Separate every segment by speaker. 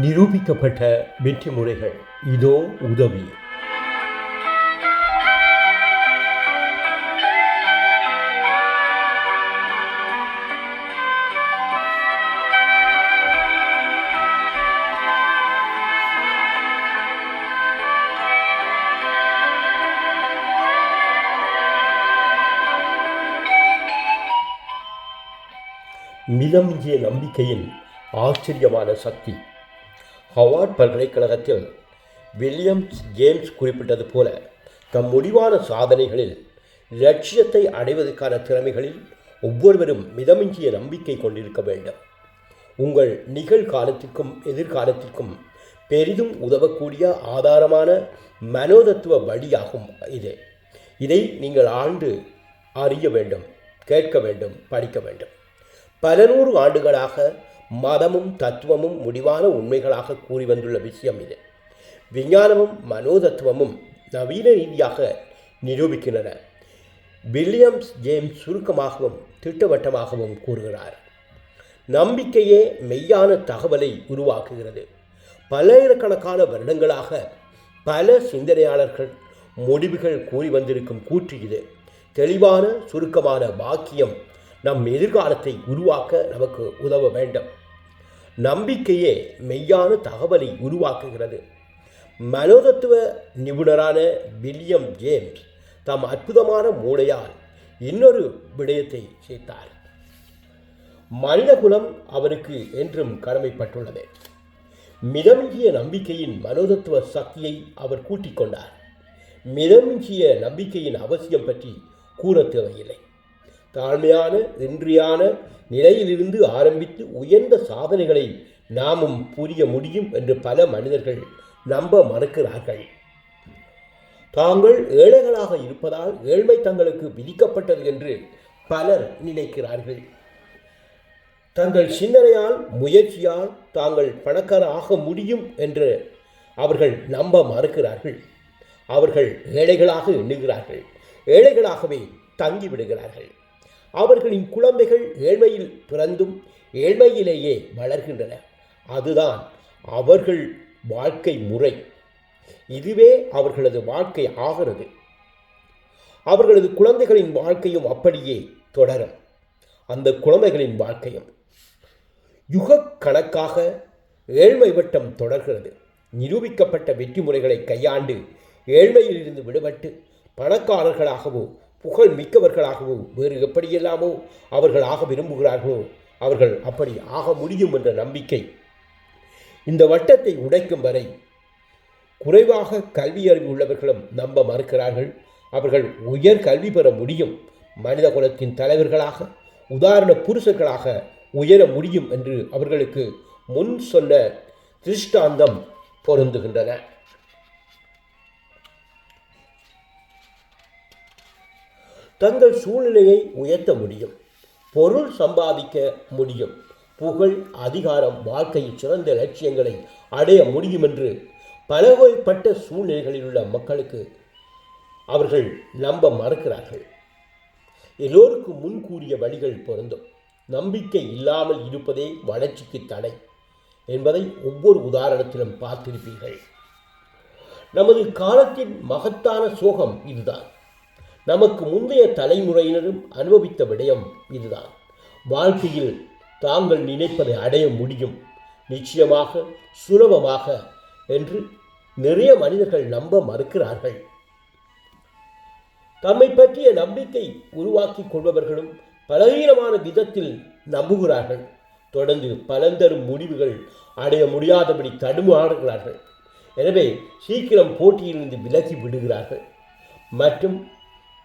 Speaker 1: நிரூபிக்கப்பட்ட வெற்றி முறைகள். இதோ உதவி. மிதமிஞ்சிய நம்பிக்கையின் ஆச்சரியமான சக்தி. ஹவார்ட் பல்கலைக்கழகத்தில் வில்லியம்ஸ் ஜேம்ஸ் குறிப்பிட்டது போல தம் முடிவான சாதனைகளில் லட்சியத்தை அடைவதற்கான திறமைகளில் ஒவ்வொருவரும் மிதமிஞ்சிய நம்பிக்கை கொண்டிருக்க வேண்டும். உங்கள் நிகழ்காலத்திற்கும் எதிர்காலத்திற்கும் பெரிதும் உதவக்கூடிய ஆதாரமான மனோதத்துவ வழியாகும் இது. இதை நீங்கள் ஆண்டு அறிய வேண்டும் கேட்க வேண்டும் படிக்க வேண்டும். பல நூறு ஆண்டுகளாக மதமும் தத்துவமும் முடிவான உண்மைகளாக கூறி வந்துள்ள விஷயம் இது. விஞ்ஞானமும் மனோதத்துவமும் நவீன ரீதியாக நிரூபிக்கின்றன. வில்லியம்ஸ் ஜேம்ஸ் சுருக்கமாகவும் திட்டவட்டமாகவும் கூறுகிறார். நம்பிக்கையே மெய்யான தகவலை உருவாக்குகிறது. பல்லாயிரக்கணக்கான வருடங்களாக பல சிந்தனையாளர்கள் முடிவுகள் கூறி வந்திருக்கும் கூற்று இது. தெளிவான சுருக்கமான வாக்கியம் நம் எதிர்காலத்தை உருவாக்க நமக்கு உதவ வேண்டும். நம்பிக்கையே மெய்யான தகவலை உருவாக்குகிறது. மனோதத்துவ நிபுணரான வில்லியம் ஜேம்ஸ் தம் அற்புதமான மூளையால் இன்னொரு விடயத்தை சேர்த்தார் மனிதகுலம் அவருக்கு என்றும் கடமைப்பட்டுள்ளது. மிதமிஞ்சிய நம்பிக்கையின் மனோதத்துவ சக்தியை அவர் கூட்டிக் கொண்டார். மிதமிஞ்சிய நம்பிக்கையின் அவசியம் பற்றி கூற தேவையில்லை. தாழ்மையான இன்றியான நிலையிலிருந்து ஆரம்பித்து உயர்ந்த சாதனைகளை நாமும் புரிய முடியும் என்று பல மனிதர்கள் நம்ப மறுக்கிறார்கள். தாங்கள் ஏழைகளாக இருப்பதால் ஏழ்மை தங்களுக்கு விதிக்கப்பட்டது என்று பலர் நினைக்கிறார்கள். தங்கள் சிந்தனையால் முயற்சியால் தாங்கள் பணக்கார ஆக முடியும் என்று அவர்கள் நம்ப மறுக்கிறார்கள். அவர்கள் ஏழைகளாக எண்ணுகிறார்கள். ஏழைகளாகவே தங்கிவிடுகிறார்கள். அவர்களின் குழந்தைகள் ஏழ்மையில் பிறந்தும் ஏழ்மையிலேயே வளர்கின்றன. அதுதான் அவர்கள் வாழ்க்கை முறை. இதுவே அவர்களது வாழ்க்கை ஆகிறது. அவர்களது குழந்தைகளின் வாழ்க்கையும் அப்படியே தொடரும். அந்த குழந்தைகளின் வாழ்க்கையும் யுக கணக்காக ஏழ்மை வட்டம் தொடர்கிறது. நிரூபிக்கப்பட்ட வெற்றி முறைகளை கையாண்டு ஏழ்மையிலிருந்து விடுபட்டு பணக்காரர்களாகவோ புகழ் மிக்கவர்களாகவோ வேறு எப்படியெல்லாமோ அவர்கள் ஆக விரும்புகிறார்களோ அவர்கள் அப்படி ஆக முடியும் என்ற நம்பிக்கை இந்த வட்டத்தை உடைக்கும் வரை குறைவாக கல்வி அறிவு உள்ளவர்களும் நம்ப மறுக்கிறார்கள். அவர்கள் உயர் கல்வி பெற முடியும். மனித குலத்தின் தலைவர்களாக உதாரண புருஷர்களாக உயர முடியும் என்று அவர்களுக்கு முன் சொன்ன திருஷ்டாந்தம் பொருந்துகின்றன. தங்கள் சூழ்நிலையை உயர்த்த முடியும் பொருள் சம்பாதிக்க முடியும் புகழ் அதிகாரம் வாழ்க்கையில் சிறந்த லட்சியங்களை அடைய முடியும் என்று பலவகைப்பட்ட சூழ்நிலைகளில் உள்ள மக்களுக்கு அவர்கள் நம்ப மறுக்கிறார்கள். எல்லோருக்கும் முன்கூறிய வழிகள் பொருந்தும். நம்பிக்கை இல்லாமல் இருப்பதே வளர்ச்சிக்கு தடை என்பதை ஒவ்வொரு உதாரணத்திலும் பார்த்திருப்பீர்கள். நமது காலத்தின் மகத்தான சோகம் இதுதான். நமக்கு முந்தைய தலைமுறையினரும் அனுபவித்த விடயம் இதுதான். வாழ்க்கையில் தாங்கள் நினைப்பதை அடைய முடியும். நிச்சயமாக சுலபமாக என்று நிறைய மனிதர்கள் நம்ப மறுக்கிறார்கள். தம்மை பற்றிய நம்பிக்கை உருவாக்கி கொள்பவர்களும் பலவீனமான விதத்தில் நம்புகிறார்கள். தொடர்ந்து பலந்தரும் முடிவுகள் அடைய முடியாதபடி தடுமாறுகிறார்கள். எனவே சீக்கிரம் போட்டியிலிருந்து விலகி விடுகிறார்கள். மற்றும்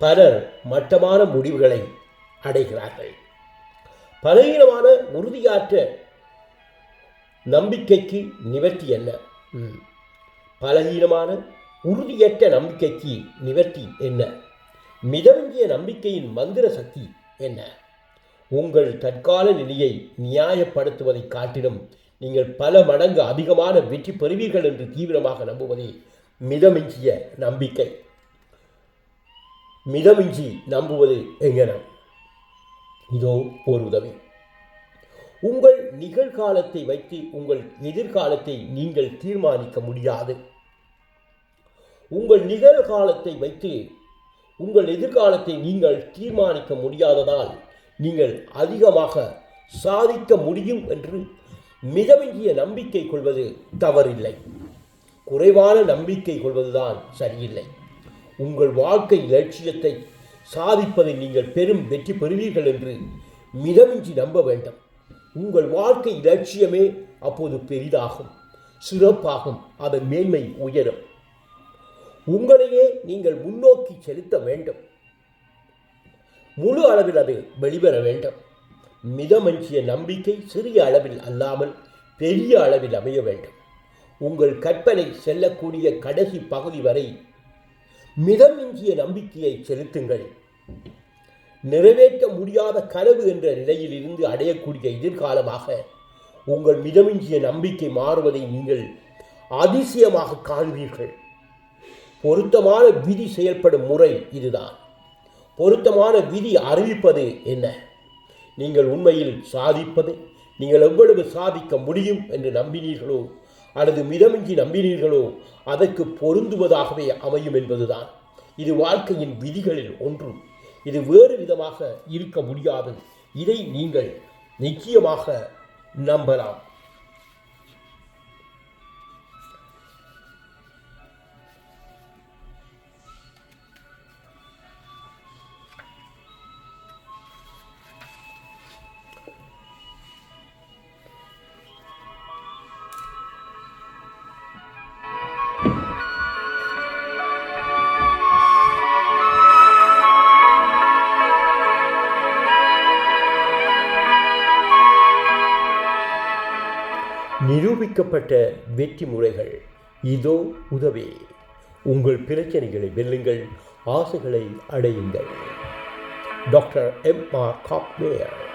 Speaker 1: பலர் மட்டமான முடிவுகளை அடைகிறார்கள். பலவீனமான உறுதியாற்ற நம்பிக்கைக்கு நிவர்த்தி என்ன ம். பலவீனமான உறுதியற்ற நம்பிக்கைக்கு நிவர்த்தி என்ன? மிதமிஞ்சிய நம்பிக்கையின் மந்திர சக்தி என்ன? உங்கள் தற்கால நிலையை நியாயப்படுத்துவதைக் காட்டிலும் நீங்கள் பல மடங்கு அதிகமான வெற்றி பெறுவீர்கள் என்று தீவிரமாக நம்புவதே மிதமிஞ்சிய நம்பிக்கை. மிதமிஞ்சி நம்புவது எங்கனம்? இதோ ஒரு உதவி. உங்கள் நிகழ்காலத்தை வைத்து உங்கள் எதிர்காலத்தை நீங்கள் தீர்மானிக்க முடியாது. உங்கள் நிகழ்காலத்தை வைத்து உங்கள் எதிர்காலத்தை நீங்கள் தீர்மானிக்க முடியாததால் நீங்கள் அதிகமாக சாதிக்க முடியும் என்று மிதமிஞ்சிய நம்பிக்கை கொள்வது தவறில்லை. குறைவான நம்பிக்கை கொள்வதுதான் சரியில்லை. உங்கள் வாழ்க்கை லட்சியத்தை சாதிப்பதை நீங்கள் பெரும் வெற்றி பெறுவீர்கள் என்று மிதமின்றி நம்ப வேண்டும். உங்கள் வாழ்க்கை லட்சியமே அப்போது பெரிதாகும் சிறப்பாகும் அதன் மேன்மை உயரும். உங்களையே நீங்கள் முன்னோக்கி செலுத்த வேண்டும். முழு அளவில் அது வெளிவர வேண்டும். மிதமஞ்சிய நம்பிக்கை சிறிய அளவில் அல்லாமல் பெரிய அளவில் அமைய வேண்டும். உங்கள் கற்பனை செல்லக்கூடிய கடைசி பகுதி வரை மிதமிஞ்சிய நம்பிக்கையை செலுத்துங்கள். நிறைவேற்ற முடியாத கனவு என்ற நிலையில் இருந்து அடையக்கூடிய எதிர்காலமாக உங்கள் மிதமிஞ்சிய நம்பிக்கை மாறுவதை நீங்கள் அதிசயமாக காண்பீர்கள். பொருத்தமான விதி செயல்படும் முறை இதுதான். பொருத்தமான விதி அறிவிப்பது என்ன? நீங்கள் உண்மையில் சாதிப்பது நீங்கள் எவ்வளவு சாதிக்க முடியும் என்று நம்பினீர்களோ அல்லது மிதமின்றி நம்பினீர்களோ அதற்கு பொருந்துவதாகவே அமையும் என்பதுதான். இது வாழ்க்கையின் விதிகளில் ஒன்று இது வேறு விதமாக இருக்க முடியாது. இதை நீங்கள் நிச்சயமாக நம்பலாம். நிரூபிக்கப்பட்ட வெற்றி முறைகள். இதோ உதவி. உங்கள் பிரச்சனைகளை வெல்லுங்கள். ஆசைகளை அடையுங்கள். Doctor M R Kopmeyer.